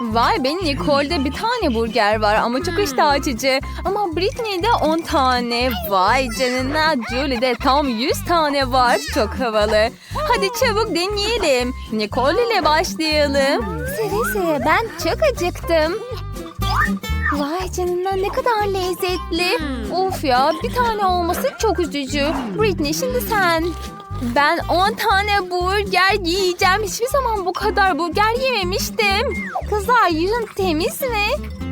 Vay benim Nicole'de bir tane burger var ama çok iştah açıcı. Ama Britney'de 10 tane. Vay canına Julie'de tam 100 tane var. Çok havalı. Hadi çabuk deneyelim. Nicole ile başlayalım. Seve ben çok acıktım. Vay canına ne kadar lezzetli. Of ya bir tane olması çok üzücü. Britney şimdi sen. Ben 10 tane burger yiyeceğim. Hiçbir zaman bu kadar burger yememiştim. Kızlar yüzün temiz mi?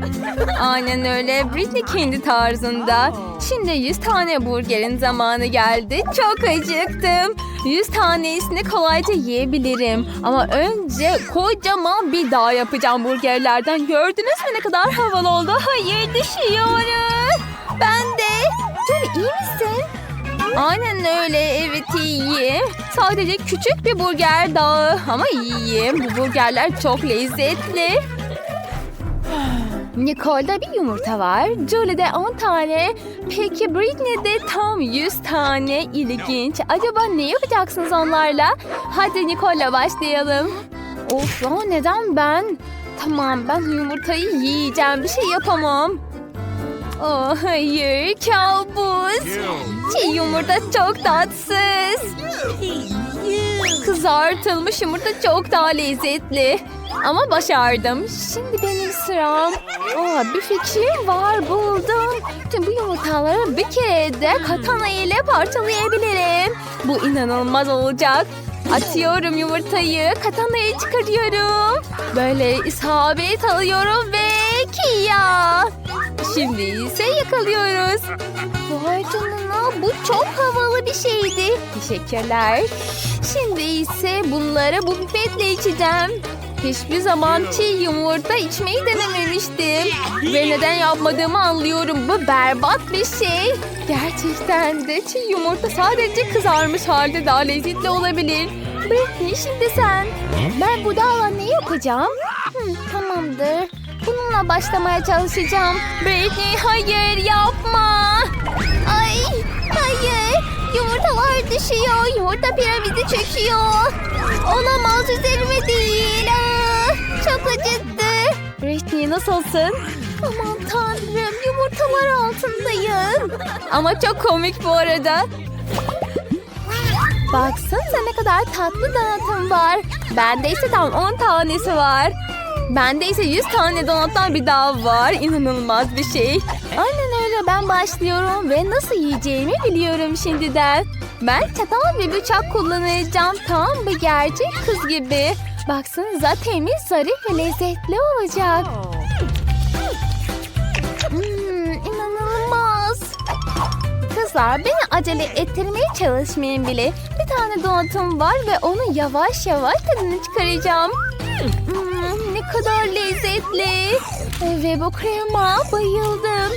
Aynen öyle. Britney kendi tarzında. Şimdi 100 tane burgerin zamanı geldi. Çok acıktım. 100 tanesini kolayca yiyebilirim. Ama önce kocaman bir dağ yapacağım burgerlerden. Gördünüz mü ne kadar havalı oldu? Hayır düşüyoruz. Ben de. Julie iyi misin? Aynen öyle evet iyiyim. Sadece küçük bir burger dağı ama iyiyim. Bu burgerler çok lezzetli. Nicole'da bir yumurta var. Julie'de 10 tane. Peki Britney'de tam 100 tane. İlginç. Acaba ne yapacaksınız onlarla? Hadi Nicole'la başlayalım. Of ya neden ben? Tamam ben yumurtayı yiyeceğim. Bir şey yapamam. Oh hayır kabus. Çiğ yumurta çok tatsız. Kızartılmış yumurta çok daha lezzetli. Ama başardım. Şimdi benim sıram. Aa, bir fikrim var buldum. Tüm bu yumurtaları bir kerede katana ile parçalayabilirim. Bu inanılmaz olacak. Atıyorum yumurtayı, katanayı çıkarıyorum. Böyle isabet alıyorum ve kiya. Şimdi ise yakalıyoruz. Vay canına bu çok havalı bir şeydi. Teşekkürler. Şimdi ise bunları bu pipetle içeceğim. Hiçbir zaman çiğ yumurta içmeyi denememiştim. Ve neden yapmadığımı anlıyorum. Bu berbat bir şey. Gerçekten de çiğ yumurta sadece kızarmış halde daha lezzetli olabilir. Britney şimdi sen. Ben bu dağla ne yapacağım? Hı, tamamdır. Bununla başlamaya çalışacağım. Britney hayır yapma. Ay hayır. Yumurtalar düşüyor. Yumurta piramidi çöküyor. Olamaz üzerime değil. Aa, çok acıttı. Britney nasılsın? Aman tanrım yumurtalar altındayım. Ama çok komik bu arada. Baksanıza ne kadar tatlı donatım var. Bende ise tam 10 tanesi var. Bende ise 100 tane donattan bir daha var. İnanılmaz bir şey. Aynen öyle ben başlıyorum ve nasıl yiyeceğimi biliyorum şimdiden. Ben çatal ve bıçak kullanacağım. Tam bir gerçek kız gibi. Baksanıza temiz, zarif ve lezzetli olacak. Hmm, inanılmaz. Kızlar beni acele ettirmeye çalışmayın bile. Bir tane donatım var ve onu yavaş yavaş tadını çıkaracağım. Hmm, kadar lezzetli. Ve bu krema bayıldım.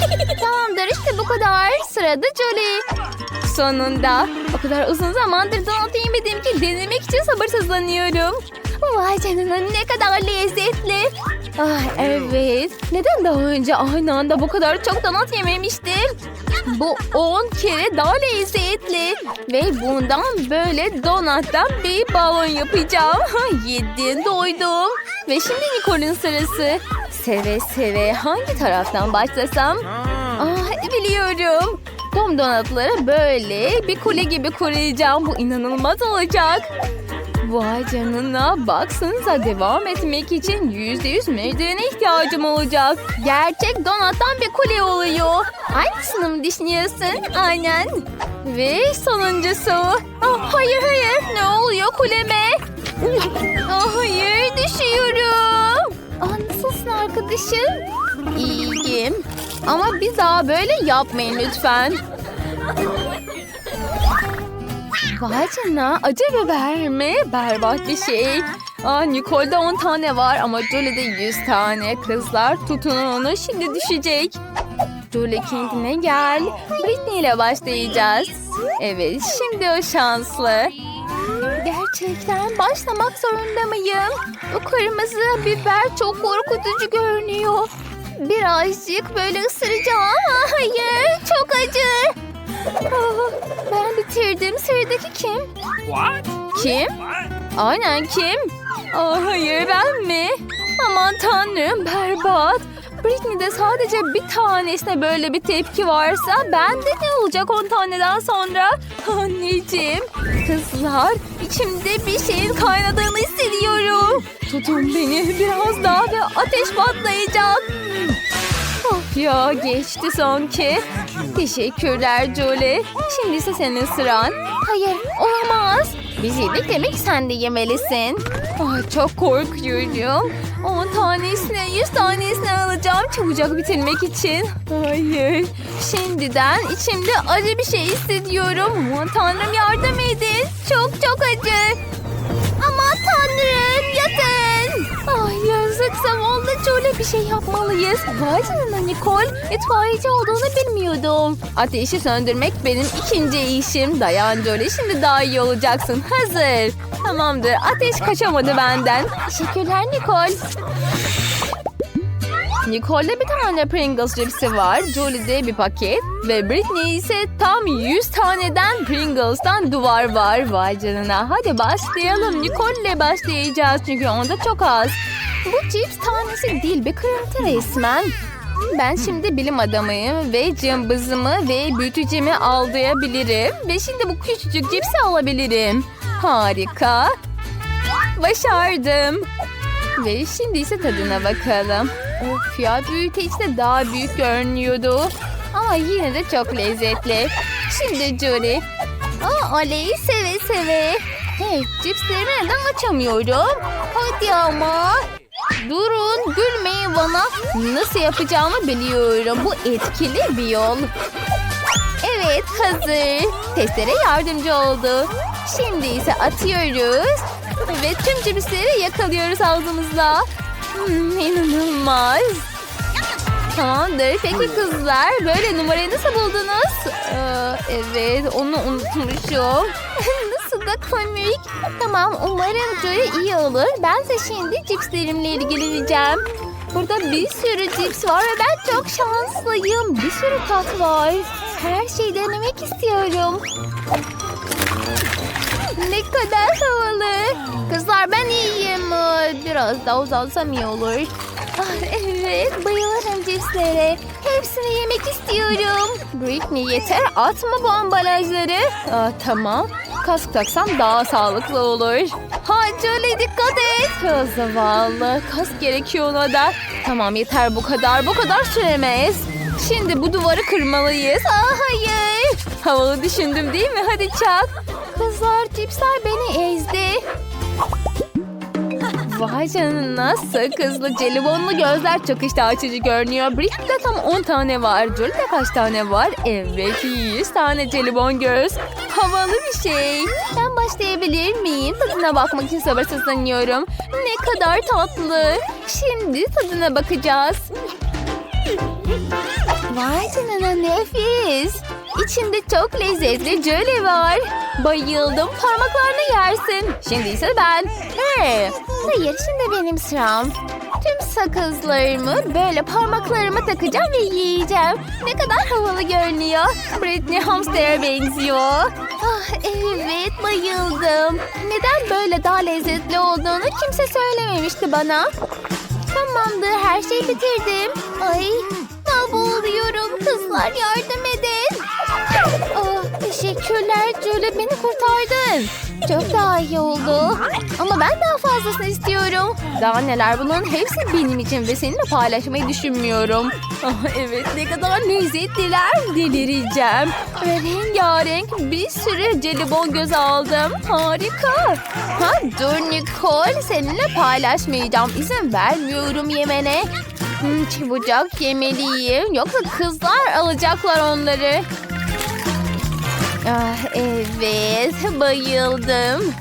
Tamamdır işte bu kadar. Sırada Jolie. Sonunda. O kadar uzun zamandır donat yemedim ki denemek için sabırsızlanıyorum. Vay canına ne kadar lezzetli. Ah evet. Neden daha önce aynı anda bu kadar çok donat yememiştim? Bu 10 kere daha lezzetli. Ve bundan böyle donattan bir balon yapacağım. Yedim doydum. Ve şimdi Nicole'un sırası. Seve seve hangi taraftan başlasam? Ah biliyorum. Tom donatları böyle bir kule gibi kuracağım. Bu inanılmaz olacak. Vay canına baksanıza devam etmek için yüzde yüz merdivene ihtiyacım olacak. Gerçek donattan bir kule oluyor. Aynısını mı düşünüyorsun? Aynen. Ve sonuncusu. Ah, hayır hayır ne oluyor kuleme? Ah, hayır düşüyorum. Ah, nasılsın arkadaşım? İyiyim. Ama bir daha böyle yapmayın lütfen. Vay canına acı biber mi? Berbat bir şey. Aa, Nicole'da 10 tane var ama Julie'de 100 tane. Kızlar tutunun onu şimdi düşecek. Julie kendine gel. Britney ile başlayacağız. Evet şimdi o şanslı. Gerçekten başlamak zorunda mıyım? Bu kırmızı biber çok korkutucu görünüyor. Birazcık böyle ısıracağım hayır çok acı. Ah, ben bitirdim. Sıradaki kim? What? Kim? What? Aynen kim? Aa, hayır ben mi? Aman tanrım berbat. Britney'de sadece bir tanesine böyle bir tepki varsa bende ne olacak on taneden sonra? Anneciğim, kızlar içimde bir şeyin kaynadığını hissediyorum. Tutun beni biraz daha ve ateş patlayacak. Of ya geçti sanki. Teşekkürler Julie. Şimdi ise senin sıran. Hayır olamaz. Biz yedik demek sen de yemelisin. Ah, çok korkuyorum. 10 tanesine 100 tanesine alacağım çabucak bitirmek için. Hayır. Şimdiden içimde acı bir şey hissediyorum. Aman tanrım yardım edin. Çok çok acı. Bir şey yapmalıyız. Vay canına Nicole. İtfaiyeci olduğunu bilmiyordum. Ateşi söndürmek benim ikinci işim. Dayan Jolie şimdi daha iyi olacaksın. Hazır. Tamamdır ateş kaçamadı benden. Teşekkürler Nicole. Nicole'de bir tane Pringles cipsi var. Julie'de bir paket. Ve Britney ise tam 100 taneden Pringles'tan duvar var. Vay canına. Hadi başlayalım. Nicole'le başlayacağız çünkü onda çok az. Bu cips tanesi değil bir kırıntı resmen. Ben şimdi bilim adamıyım ve cımbızımı ve büyütücümü aldırabilirim. Ve şimdi bu küçücük cipsi alabilirim. Harika. Başardım. Ve şimdi ise tadına bakalım. Of ya büyüteç de daha büyük görünüyordu. Ama yine de çok lezzetli. Şimdi Julie. Aa, Aley'i seve seve. Hey cipsleri neden açamıyorum? Hadi ama. Durun gülmeyin bana. Nasıl yapacağımı biliyorum. Bu etkili bir yol. Evet hazır. Testere yardımcı oldu. Şimdi ise atıyoruz. Ve tüm cipsleri yakalıyoruz ağzımızla. Hmm, inanılmaz. Tamamdır. Peki kızlar böyle numarayı nasıl buldunuz? Ee, evet onu unutmuşum. nasıl da komik. Tamam umarım Joy iyi olur. Ben de şimdi cipslerimle ilgileneceğim. Burada bir sürü cips var ve ben çok şanslıyım. Bir sürü tat var. Her şeyi denemek istiyorum. Ne kadar havalı. Kızlar ben iyiyim. Biraz daha uzansam iyi olur. Ah, evet bayılırım cipslere. Hepsini yemek istiyorum. Britney yeter atma bu ambalajları. Aa, tamam. Kask taksam daha sağlıklı olur. Ha Jolie dikkat et. Zavallı. Kask gerekiyor ona da. Tamam yeter bu kadar. Bu kadar süremez. Şimdi bu duvarı kırmalıyız. Aa, hayır. Havalı düşündüm değil mi? Hadi çak. Kızlar cipsler beni ezdi. Vay canına sakızlı jelibonlu gözler çok iştah açıcı görünüyor. Britney'de tam 10 tane var. Julie'de kaç tane var? Evet 100 tane jelibon göz. Havalı bir şey. Ben başlayabilir miyim? Tadına bakmak için sabırsızlanıyorum. Ne kadar tatlı. Şimdi tadına bakacağız. Vay canına nefis. İçinde çok lezzetli jöle var. Bayıldım. Parmaklarını yersin. Şimdi ise ben. Hey. Hayır şimdi benim sıram. Tüm sakızlarımı böyle parmaklarıma takacağım ve yiyeceğim. Ne kadar havalı görünüyor. Britney hamster'e benziyor. Ah evet bayıldım. Neden böyle daha lezzetli olduğunu kimse söylememişti bana. Tamamdır her şeyi bitirdim. Ay boğuluyorum. Kızlar yardım edin. Teşekkürler Julie beni kurtardın. Çok daha iyi oldu. Ama ben daha fazlasını istiyorum. Daha neler bunun hepsi benim için ve seninle paylaşmayı düşünmüyorum. Ah, evet ne kadar lezzetliler delireceğim. Ve rengarenk bir sürü jelibon göz aldım. Harika. Ha, dur Nicole seninle paylaşmayacağım. İzin vermiyorum yemene. Hmm, çabucak yemeliyim. Yoksa kızlar alacaklar onları. Ah, evet bayıldım.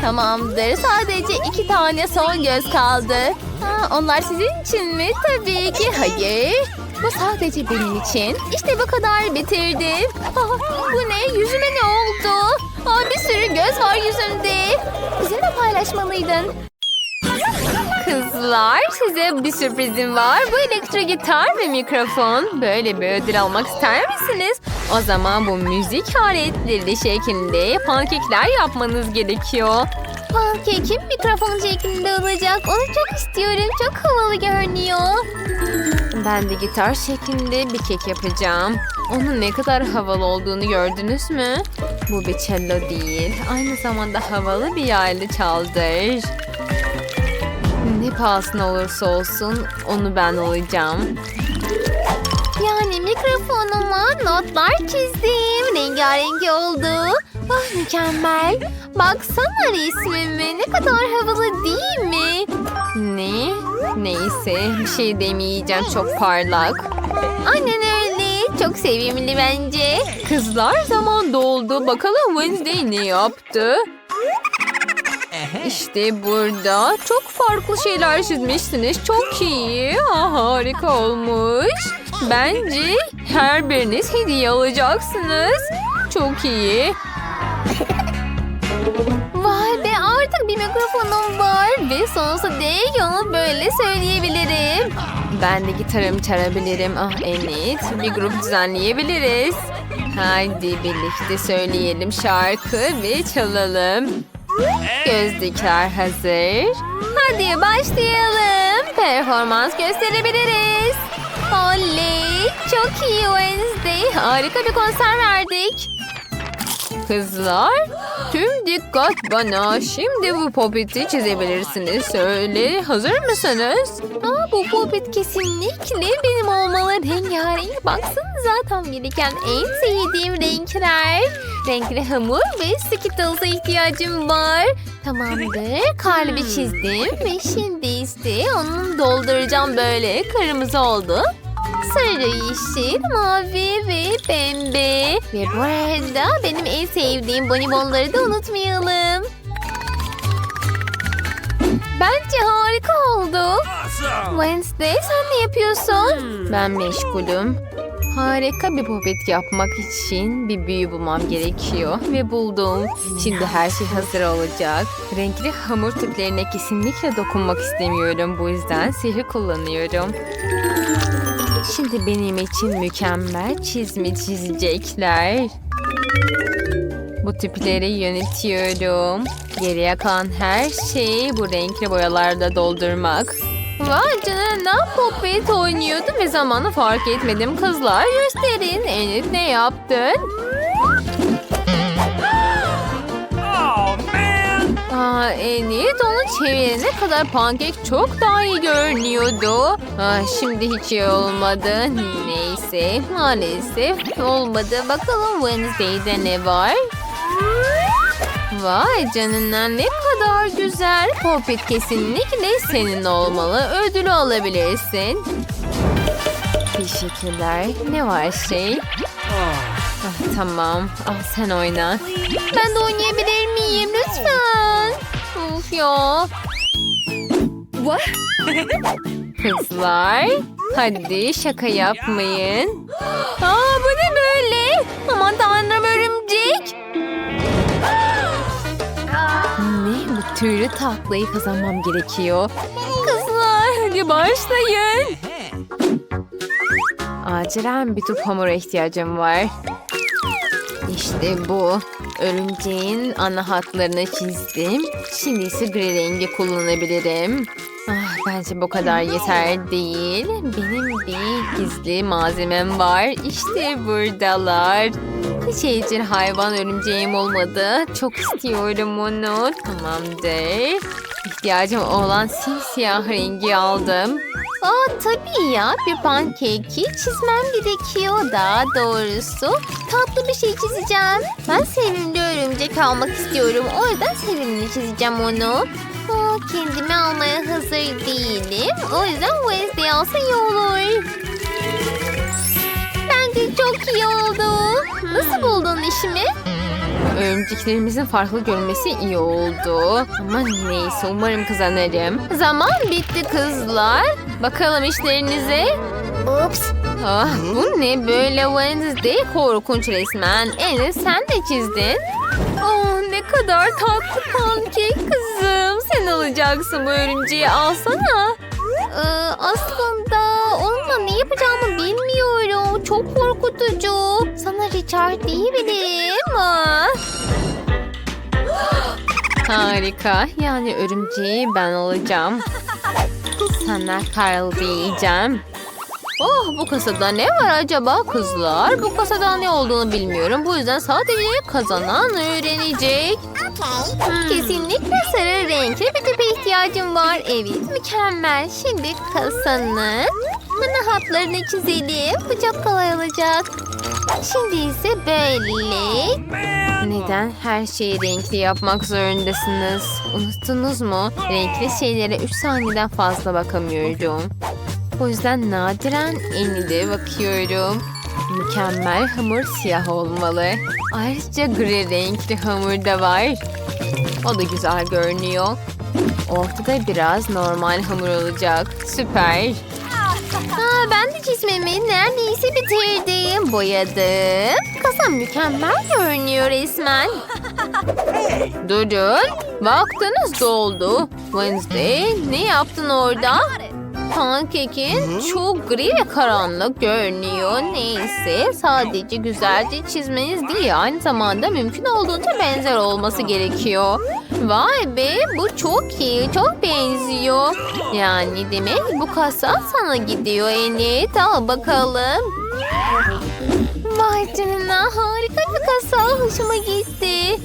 Tamamdır. Sadece iki tane son göz kaldı. Ha, onlar sizin için mi? Tabii ki. Hayır. Bu sadece benim için. İşte bu kadar bitirdim. Ah, bu ne? Yüzüme ne oldu? Aa, bir sürü göz var yüzümde. Bizimle paylaşmalıydın. Kızlar size bir sürprizim var. Bu elektro gitar ve mikrofon. Böyle bir ödül almak ister misiniz? O zaman bu müzik aletleri şeklinde pankekler yapmanız gerekiyor. Pankekim mikrofon şeklinde olacak. Onu çok istiyorum. Çok havalı görünüyor. Ben de gitar şeklinde bir kek yapacağım. Onun ne kadar havalı olduğunu gördünüz mü? Bu bir cello değil. Aynı zamanda havalı bir yaylı çaldır. Ne pahasına olursa olsun onu ben olacağım. Yani mikrofonuma notlar çizdim. Rengarenk oldu. Ah mükemmel. Baksana resmime ne kadar havalı değil mi? Ne? Neyse bir şey demeyeceğim çok parlak. Aynen öyle. Çok sevimli bence. Kızlar zaman doldu. Bakalım Wednesday ne yaptı? İşte burada çok farklı şeyler çizmişsiniz. Çok iyi. Ah, harika olmuş. Bence her biriniz hediye alacaksınız. Çok iyi. Vay be artık bir mikrofonum var ve sonsuza dek onu böyle söyleyebilirim. Ben de gitarımı çalabilirim. Ah evet bir grup düzenleyebiliriz. Haydi birlikte söyleyelim şarkı ve çalalım. Gözlükler hazır. Hadi başlayalım. Performans gösterebiliriz. Oley! Çok iyi Wednesday. Harika bir konser verdik. Kızlar, tüm dikkat bana. Şimdi bu popiti çizebilirsiniz. Söyle, hazır mısınız? Aa, bu popit kesinlikle benim olmalı. Rengarenk. Baksanıza tam gereken en sevdiğim renkler. Renkli hamur ve Skittles'a ihtiyacım var. Tamamdır. Kalbi çizdim ve şimdi ise onu dolduracağım böyle. Kırmızı oldu. Sarı, yeşil, mavi ve pembe. Ve bu arada benim en sevdiğim bonibonları da unutmayalım. Bence harika oldu. Wednesday sen ne yapıyorsun? Ben meşgulüm. Harika bir popet yapmak için bir büyü bulmam gerekiyor ve buldum. Şimdi her şey hazır olacak. Renkli hamur tiplerine kesinlikle dokunmak istemiyorum. Bu yüzden sihir kullanıyorum. Şimdi benim için mükemmel çizimi çizecekler. Bu tipleri yönetiyorum. Geriye kalan her şeyi bu renkli boyalarda doldurmak. Vay canına popet oynuyordu ve zamanı fark etmedim. Kızlar gösterin. Enid ne yaptın? Aa, Enid onu çevirene kadar pankek çok daha iyi görünüyordu. Ah, şimdi hiç iyi olmadı. Neyse maalesef olmadı. Bakalım Wednesday'de ne var? Vay canına ne kadar güzel. Popit kesinlikle senin olmalı. Ödülü alabilirsin. Teşekkürler. Ne var şey? Ah, tamam. Al sen oyna. Ben de oynayabilir miyim lütfen? Of ya. Kızlar. Hadi şaka yapmayın. Aa bu ne böyle? Aman tanrım örümcek. Ne? Bu tüylü tatlıyı kazanmam gerekiyor. Kızlar hadi başlayın. Acilen bir top hamura ihtiyacım var. İşte bu. Örümceğin ana hatlarını çizdim. Şimdi ise gri rengi kullanabilirim. Ah, bence bu kadar yeter değil. Benim bir gizli malzemem var. İşte buradalar. Hiç evcil hayvan örümceğim olmadı. Çok istiyorum onu. Tamamdır. İhtiyacım olan simsiyah rengi aldım. Aa tabii ya bir pankeki çizmem gerekiyor. Daha doğrusu tatlı bir şey çizeceğim. Ben sevimli örümcek almak istiyorum. O yüzden sevimli çizeceğim onu. Aa, kendimi almaya hazır değilim. O yüzden Wednesday alsa iyi olur. Bence çok iyi oldu. Nasıl buldun işimi? Örümceklerimizin farklı görünmesi iyi oldu. Ama neyse umarım kazanırım. Zaman bitti kızlar. Bakalım işlerinize. Ups. Ah, bu ne böyle Wednesday? Korkunç resmen. Enes sen de çizdin. Oh, ne kadar tatlı pankek kızım. Sen alacaksın bu örümceği alsana. Ee, aslında onunla ne yapacağımı bilmiyorum. Çok korkutucu. Sana Richard diyebilirim. Harika. Yani örümceği ben olacağım. Sana Carl diyeceğim. Oh bu kasada ne var acaba kızlar? Bu kasada ne olduğunu bilmiyorum. Bu yüzden sadece kazanan öğrenecek. Hmm, Kesinlikle sarı renkli bir tüpe ihtiyacım var. Evet mükemmel. Şimdi kasanın bana hatlarını çizelim. Bu çok kolay olacak. Şimdi ise böyle. Neden her şeyi renkli yapmak zorundasınız? Unuttunuz mu? Renkli şeylere 3 saniyeden fazla bakamıyorum. O yüzden nadiren en de bakıyorum. Mükemmel hamur siyah olmalı. Ayrıca gri renkli hamur da var. O da güzel görünüyor. Ortada biraz normal hamur olacak. Süper. Aa, ben de çizmemi neredeyse bitirdim. Boyadım. Kasam mükemmel görünüyor resmen. Durun. Vaktiniz doldu. Wednesday ne yaptın orada? Pankekin çok gri ve karanlık görünüyor. Neyse sadece güzelce çizmeniz değil aynı zamanda mümkün olduğunca benzer olması gerekiyor. Vay be bu çok iyi çok benziyor. Yani demek bu kasa sana gidiyor Enit al bakalım. Vay canına harika bir kasa hoşuma gitti.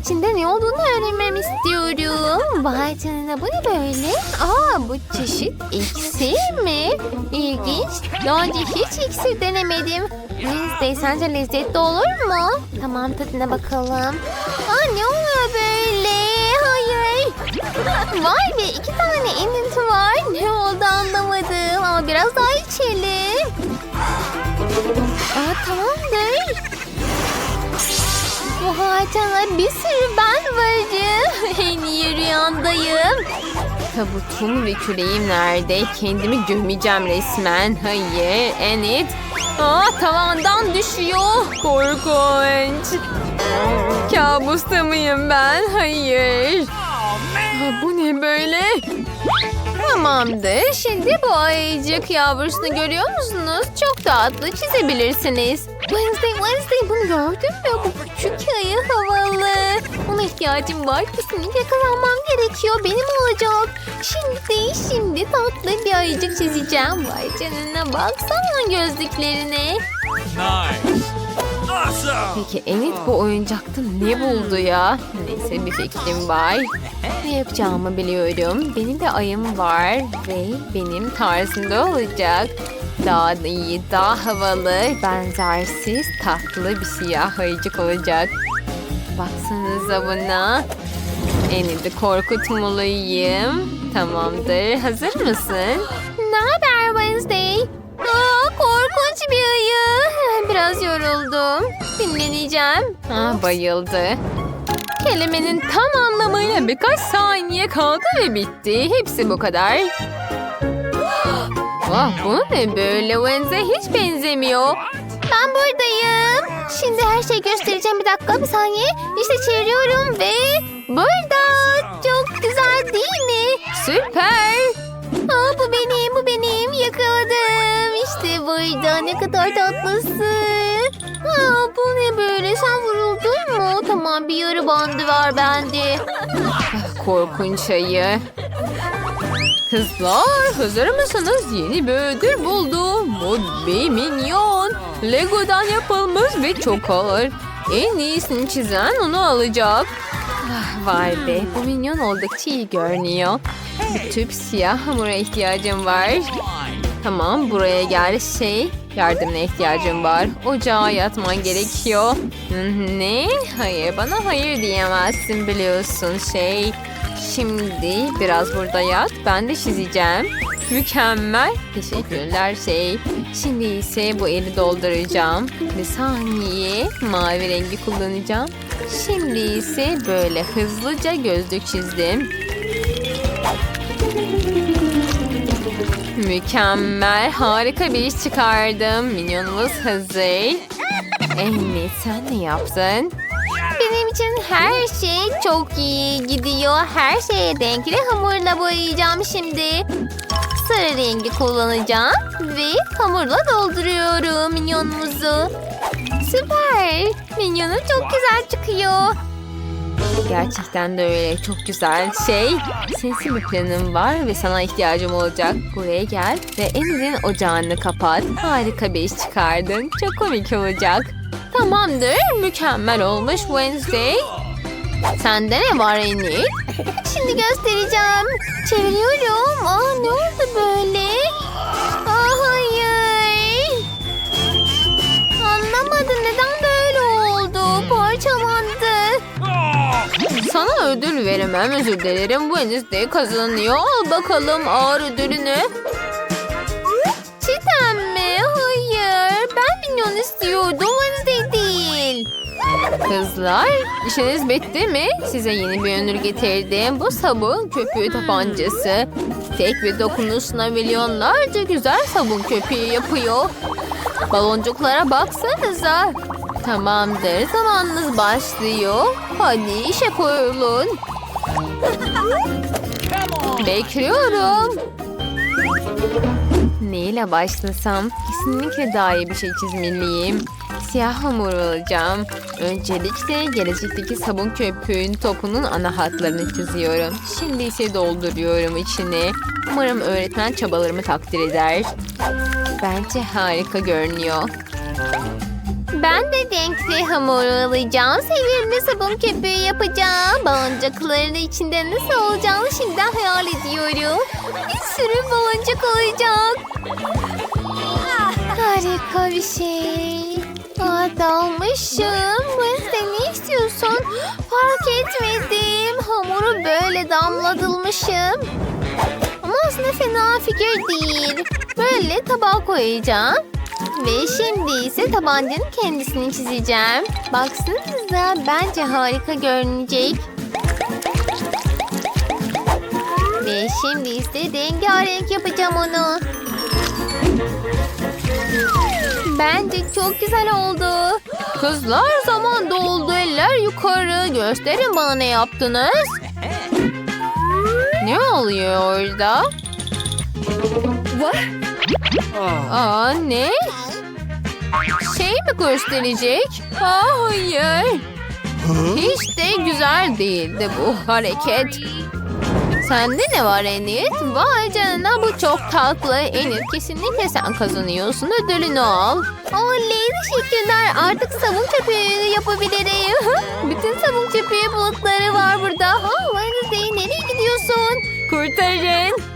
İçinde ne olduğunu öğrenmem istiyorum. Vay canına bu ne böyle? Aa bu çeşit iksir mi? İlginç. Daha önce hiç iksir denemedim. Wednesday sence lezzetli olur mu? Tamam tadına bakalım. Aa ne oluyor böyle? Hayır. Vay be iki tane inilti var. Ne oldu anlamadım ama biraz daha içelim. Aa tamamdır. Vay canına bir sürü ben varım. en iyi rüyamdayım. Tabutum ve küreğim nerede? Kendimi gömeceğim resmen. Hayır, Enid. Aa, tavandan düşüyor. Korkunç. Kabusta mıyım ben? Hayır. Aa, bu ne böyle? Tamamdır. Şimdi bu ayıcık yavrusunu görüyor musunuz? Çok tatlı çizebilirsiniz. Wednesday, Wednesday bunu gördün mü? Bu küçük ayı havalı. Ona ihtiyacım var. Kesinlikle kazanmam gerekiyor. Benim olacak. Şimdi, şimdi tatlı bir ayıcık çizeceğim. Vay canına baksana gözlüklerine. Nice. Awesome. Peki Enid bu oyuncakta ne buldu ya? Neyse bir fikrim var. Ne yapacağımı biliyorum. Benim de ayım var ve benim tarzımda olacak. Daha da iyi, daha havalı, benzersiz, tatlı bir siyah ayıcık olacak. Baksanıza buna. Enid'i korkutmalıyım. Tamamdır. Hazır mısın? Ne haber Wednesday? Aa, korkunç bir ayı. Biraz yoruldum. Dinleneceğim. Aa, bayıldı. Kelimenin tam anlamıyla birkaç saniye kaldı ve bitti. Hepsi bu kadar. Vah bu ne böyle Wednesday hiç benzemiyor. Ben buradayım. Şimdi her şeyi göstereceğim bir dakika bir saniye. İşte çeviriyorum ve burada. Çok güzel değil mi? Süper. Burada ne kadar tatlısın. Aa, bu ne böyle sen vuruldun mu? Tamam bir yarı bandı var bende. Ah, Korkunç ayı. Kızlar hazır mısınız? Yeni bir ödül buldum. Bu bir minyon. Lego'dan yapılmış ve çok ağır. En iyisini çizen onu alacak. Ah, vay be bu minyon oldukça iyi görünüyor. Bir tüp siyah hamura ihtiyacım var. Tamam buraya gel şey. Yardımına ihtiyacım var. Ocağa yatman gerekiyor. Ne? Hayır bana hayır diyemezsin biliyorsun şey. Şimdi biraz burada yat. Ben de çizeceğim. Mükemmel. Teşekkürler şey. Şimdi ise bu eli dolduracağım. Bir saniye mavi rengi kullanacağım. Şimdi ise böyle hızlıca gözlük çizdim. Mükemmel. Harika bir iş çıkardım. Minyonumuz hazır. Emmi sen ne yaptın? Benim için her şey çok iyi gidiyor. Her şeye renkli hamurla boyayacağım şimdi. Sarı rengi kullanacağım ve hamurla dolduruyorum minyonumuzu. Süper. Minyonum çok güzel çıkıyor. Gerçekten de öyle. Çok güzel. Şey, sinsi bir planım var ve sana ihtiyacım olacak. Buraya gel ve Enid'in ocağını kapat. Harika bir iş çıkardın. Çok komik olacak. Tamamdır. Mükemmel olmuş Wednesday. Sende ne var Enid? Şimdi göstereceğim. Çeviriyorum. Aa ne oldu böyle? Sana ödül veremem özür dilerim. Bu Wednesday kazanıyor. Al bakalım ağır ödülünü. Cidden mi? Hayır. Ben minyon istiyordum. Wednesday değil. Kızlar, işiniz bitti mi? Size yeni bir önür getirdim. Bu sabun köpüğü tabancası. Tek bir dokunuşla milyonlarca güzel sabun köpüğü yapıyor. Baloncuklara baksanıza. Tamamdır, zamanınız başlıyor. Hadi işe koyulun. Bekliyorum. Neyle başlasam? Kesinlikle daha iyi bir şey çizmeliyim. Siyah hamur alacağım. Öncelikle gelecekteki sabun köpüğün topunun ana hatlarını çiziyorum. Şimdi ise dolduruyorum içine. Umarım öğretmen çabalarımı takdir eder. Bence harika görünüyor. Ben de renkli hamur alacağım. Sevimli sabun köpüğü yapacağım. Baloncukların içinde nasıl olacağını şimdiden hayal ediyorum. Bir sürü baloncuk olacak. Harika bir şey. Aa, dalmışım. Wednesday ne istiyorsun? Fark etmedim. Hamuru böyle damladılmışım. Ama aslında fena fikir değil. Böyle tabağa koyacağım. Ve şimdi ise tabancanın kendisini çizeceğim. Baksanıza bence harika görünecek. Ve şimdi ise rengarenk yapacağım onu. Bence çok güzel oldu. Kızlar zaman doldu eller yukarı. Gösterin bana ne yaptınız. Ne oluyor orada? Aa ne? Şey mi gösterecek? Aa, hayır. Hiç de güzel değildi bu hareket. Sende ne var Enid? Vay canına bu çok tatlı. Enid kesinlikle sen kazanıyorsun. Ödülünü al. Oley teşekkürler. Artık sabun köpüğü yapabilirim. Bütün sabun köpüğü bulutları var burada. Ha, Wednesday nereye gidiyorsun? Kurtarın.